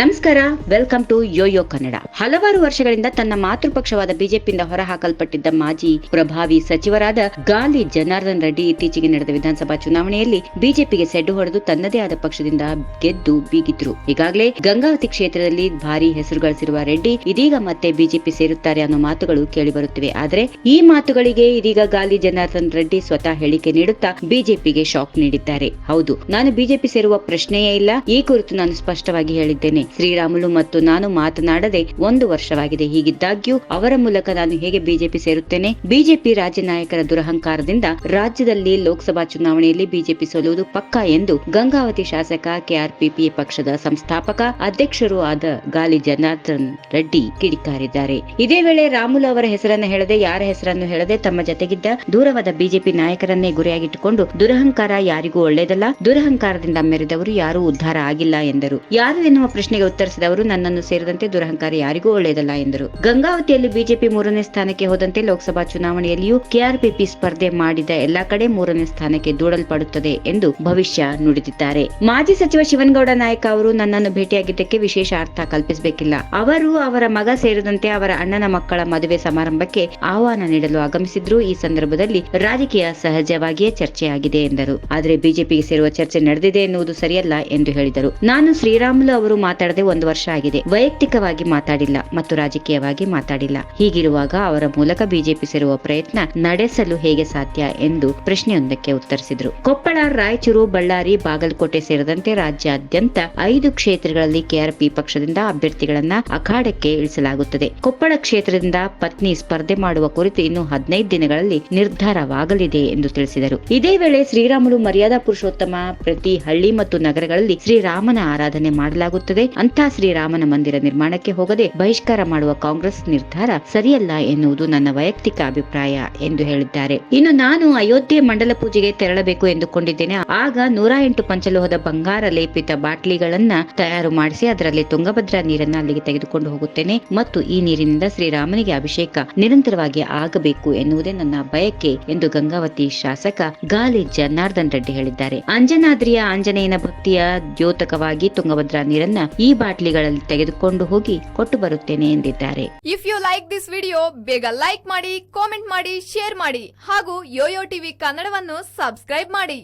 ನಮಸ್ಕಾರ welcome to Yoyo Kannada ಹಲವಾರು ವರ್ಷಗಳಿಂದ ತನ್ನ ಮಾತೃಪಕ್ಷವಾದ ಬಿಜೆಪಿಯಿಂದ ಹೊರಹಾಕಲ್ಪಟ್ಟಿದ್ದ ಮಾಜಿ ಪ್ರಭಾವಿ ಸಚಿವರಾದ ಗಾಲಿ ಜನಾರ್ದನ್ ರೆಡ್ಡಿ ಇತ್ತೀಚೆಗೆ ನಡೆದ ವಿಧಾನಸಭಾ ಚುನಾವಣೆಯಲ್ಲಿ ಬಿಜೆಪಿಗೆ ಸೆಡ್ಡು ಹೊಡೆದು ತನ್ನದೇ ಆದ ಪಕ್ಷದಿಂದ ಗೆದ್ದು ಬೀಗಿದ್ರು. ಈಗಾಗಲೇ ಗಂಗಾವತಿ ಕ್ಷೇತ್ರದಲ್ಲಿ ಭಾರಿ ಹೆಸರು ಗಳಿಸಿರುವ ರೆಡ್ಡಿ ಇದೀಗ ಮತ್ತೆ ಬಿಜೆಪಿ ಸೇರುತ್ತಾರೆ ಅನ್ನೋ ಮಾತುಗಳು ಕೇಳಿಬರುತ್ತಿವೆ. ಆದರೆ ಈ ಮಾತುಗಳಿಗೆ ಇದೀಗ ಗಾಲಿ ಜನಾರ್ದನ್ ರೆಡ್ಡಿ ಸ್ವತಃ ಹೇಳಿಕೆ ನೀಡುತ್ತಾ ಬಿಜೆಪಿಗೆ ಶಾಕ್ ನೀಡಿದ್ದಾರೆ. ಹೌದು, ನಾನು ಬಿಜೆಪಿ ಸೇರುವ ಪ್ರಶ್ನೆಯೇ ಇಲ್ಲ. ಈ ಕುರಿತು ನಾನು ಸ್ಪಷ್ಟವಾಗಿ ಹೇಳಿದ್ದೇನೆ. ಶ್ರೀರಾಮುಲು ಮತ್ತು ನಾನು ಮಾತನಾಡದೆ ಒಂದು ವರ್ಷವಾಗಿದೆ. ಹೀಗಿದ್ದಾಗ್ಯೂ ಅವರ ಮೂಲಕ ನಾನು ಹೇಗೆ ಬಿಜೆಪಿ ಸೇರುತ್ತೇನೆ? ಬಿಜೆಪಿ ರಾಜ್ಯ ನಾಯಕರ ದುರಹಂಕಾರದಿಂದ ರಾಜ್ಯದಲ್ಲಿ ಲೋಕಸಭಾ ಚುನಾವಣೆಯಲ್ಲಿ ಬಿಜೆಪಿ ಸೋಲುವುದು ಪಕ್ಕಾ ಎಂದು ಗಂಗಾವತಿ ಶಾಸಕ ಕೆಆರ್ಪಿಪಿ ಪಕ್ಷದ ಸಂಸ್ಥಾಪಕ ಅಧ್ಯಕ್ಷರೂ ಆದ ಗಾಲಿ ಜನಾರ್ದನ್ ರೆಡ್ಡಿ ಕಿಡಿಕಾರಿದ್ದಾರೆ. ಇದೇ ವೇಳೆ ರಾಮುಲು ಅವರ ಹೆಸರನ್ನು ಹೇಳದೆ ಯಾರ ಹೆಸರನ್ನು ಹೇಳದೆ ತಮ್ಮ ಜತೆಗಿದ್ದ ದೂರವಾದ ಬಿಜೆಪಿ ನಾಯಕರನ್ನೇ ಗುರಿಯಾಗಿಟ್ಟುಕೊಂಡು ದುರಹಂಕಾರ ಯಾರಿಗೂ ಒಳ್ಳೆಯದಲ್ಲ. ದುರಹಂಕಾರದಿಂದ ಮೆರೆದವರು ಯಾರೂ ಉದ್ಧಾರ ಆಗಿಲ್ಲ ಎಂದರು. ಯಾರು ಎನ್ನುವ ಪ್ರಶ್ನೆಗೆ ಉತ್ತರಿಸಿದವರು ನನ್ನನ್ನು ಸೇರಿದಂತೆ ದುರಹಂಕಾರ ಯಾರಿಗೂ ಒಳ್ಳೆಯದಲ್ಲ ಎಂದರು. ಗಂಗಾವತಿಯಲ್ಲಿ ಬಿಜೆಪಿ ಮೂರನೇ ಸ್ಥಾನಕ್ಕೆ ಹೋದಂತೆ ಲೋಕಸಭಾ ಚುನಾವಣೆಯಲ್ಲಿಯೂ ಕೆಆರ್ಪಿಪಿ ಸ್ಪರ್ಧೆ ಮಾಡಿದ ಎಲ್ಲಾ ಕಡೆ ಮೂರನೇ ಸ್ಥಾನಕ್ಕೆ ದೂಡಲ್ಪಡುತ್ತದೆ ಎಂದು ಭವಿಷ್ಯ ನುಡಿದಿದ್ದಾರೆ. ಮಾಜಿ ಸಚಿವ ಶಿವನಗೌಡ ನಾಯಕ ಅವರು ನನ್ನನ್ನು ಭೇಟಿಯಾಗಿದ್ದಕ್ಕೆ ವಿಶೇಷ ಅರ್ಥ ಕಲ್ಪಿಸಬೇಕಿಲ್ಲ. ಅವರು ಅವರ ಮಗ ಸೇರಿದಂತೆ ಅವರ ಅಣ್ಣನ ಮಕ್ಕಳ ಮದುವೆ ಸಮಾರಂಭಕ್ಕೆ ಆಹ್ವಾನ ನೀಡಲು ಆಗಮಿಸಿದ್ರು ಈ ಸಂದರ್ಭದಲ್ಲಿ ರಾಜಕೀಯ ಸಹಜವಾಗಿಯೇ ಚರ್ಚೆಯಾಗಿದೆ ಎಂದರು. ಆದರೆ ಬಿಜೆಪಿಗೆ ಸೇರುವ ಚರ್ಚೆ ನಡೆದಿದೆ ಎನ್ನುವುದು ಸರಿಯಲ್ಲ ಎಂದು ಹೇಳಿದರು. ನಾನು ಶ್ರೀರಾಮುಲು ಅವರು ಮಾತಾಡದೆ ಒಂದು ವರ್ಷ ಆಗಿದೆ. ವೈಯಕ್ತಿಕವಾಗಿ ಮಾತಾಡಿಲ್ಲ ಮತ್ತು ರಾಜಕೀಯವಾಗಿ ಮಾತಾಡಿಲ್ಲ. ಹೀಗಿರುವಾಗ ಅವರ ಮೂಲಕ ಬಿಜೆಪಿ ಸೇರುವ ಪ್ರಯತ್ನ ನಡೆಸಲು ಹೇಗೆ ಸಾಧ್ಯ ಎಂದು ಪ್ರಶ್ನೆಯೊಂದಕ್ಕೆ ಉತ್ತರಿಸಿದರು. ಕೊಪ್ಪಳ, ರಾಯಚೂರು, ಬಳ್ಳಾರಿ, ಬಾಗಲಕೋಟೆ ಸೇರಿದಂತೆ ರಾಜ್ಯಾದ್ಯಂತ ಐದು ಕ್ಷೇತ್ರಗಳಲ್ಲಿ ಕೆಆರ್ಪಿ ಪಕ್ಷದಿಂದ ಅಭ್ಯರ್ಥಿಗಳನ್ನ ಅಖಾಡಕ್ಕೆ ಇಳಿಸಲಾಗುತ್ತದೆ. ಕೊಪ್ಪಳ ಕ್ಷೇತ್ರದಿಂದ ಪತ್ನಿ ಸ್ಪರ್ಧೆ ಮಾಡುವ ಕುರಿತು ಇನ್ನು ಹದಿನೈದು ದಿನಗಳಲ್ಲಿ ನಿರ್ಧಾರವಾಗಲಿದೆ ಎಂದು ತಿಳಿಸಿದರು. ಇದೇ ವೇಳೆ ಶ್ರೀರಾಮುಲು ಮರ್ಯಾದಾ ಪುರುಷೋತ್ತಮ ಪ್ರತಿ ಹಳ್ಳಿ ಮತ್ತು ನಗರಗಳಲ್ಲಿ ಶ್ರೀರಾಮನ ಆರಾಧನೆ ಮಾಡಲಾಗುತ್ತದೆ. ಅಂತ ಶ್ರೀರಾಮನ ಮಂದಿರ ನಿರ್ಮಾಣಕ್ಕೆ ಹೋಗದೆ ಬಹಿಷ್ಕಾರ ಮಾಡುವ ಕಾಂಗ್ರೆಸ್ ನಿರ್ಧಾರ ಸರಿಯಲ್ಲ ಎನ್ನುವುದು ನನ್ನ ವೈಯಕ್ತಿಕ ಅಭಿಪ್ರಾಯ ಎಂದು ಹೇಳಿದ್ದಾರೆ. ಇನ್ನು ನಾನು ಅಯೋಧ್ಯೆ ಮಂಡಲ ಪೂಜೆಗೆ ತೆರಳಬೇಕು ಎಂದುಕೊಂಡಿದ್ದೇನೆ. ಆಗ ನೂರ ಎಂಟು ಪಂಚಲೋಹದ ಬಂಗಾರ ಲೇಪಿತ ಬಾಟ್ಲಿಗಳನ್ನ ತಯಾರು ಮಾಡಿಸಿ ಅದರಲ್ಲಿ ತುಂಗಭದ್ರಾ ನೀರನ್ನ ಅಲ್ಲಿಗೆ ತೆಗೆದುಕೊಂಡು ಹೋಗುತ್ತೇನೆ ಮತ್ತು ಈ ನೀರಿನಿಂದ ಶ್ರೀರಾಮನಿಗೆ ಅಭಿಷೇಕ ನಿರಂತರವಾಗಿ ಆಗಬೇಕು ಎನ್ನುವುದೇ ನನ್ನ ಬಯಕೆ ಎಂದು ಗಂಗಾವತಿ ಶಾಸಕ ಗಾಲಿ ಜನಾರ್ದನ್ ರೆಡ್ಡಿ ಹೇಳಿದ್ದಾರೆ. ಅಂಜನಾದ್ರಿಯ ಆಂಜನೇಯನ ಭಕ್ತಿಯ ದ್ಯೋತಕವಾಗಿ ತುಂಗಭದ್ರಾ ನೀರನ್ನ ಈ ಬಾಟ್ಲಿಗಳಲ್ಲಿ ತೆಗೆದುಕೊಂಡು ಹೋಗಿ ಕೊಟ್ಟು ಬರುತ್ತೇನೆ ಎಂದಿದ್ದಾರೆ. If you like this video ಬೇಗ ಲೈಕ್ ಮಾಡಿ ಕಾಮೆಂಟ್ ಮಾಡಿ ಶೇರ್ ಮಾಡಿ ಹಾಗೂ ಯೋಯೋ ಟಿವಿ ಕನ್ನಡವನ್ನು ಸಬ್ಸ್ಕ್ರೈಬ್ ಮಾಡಿ.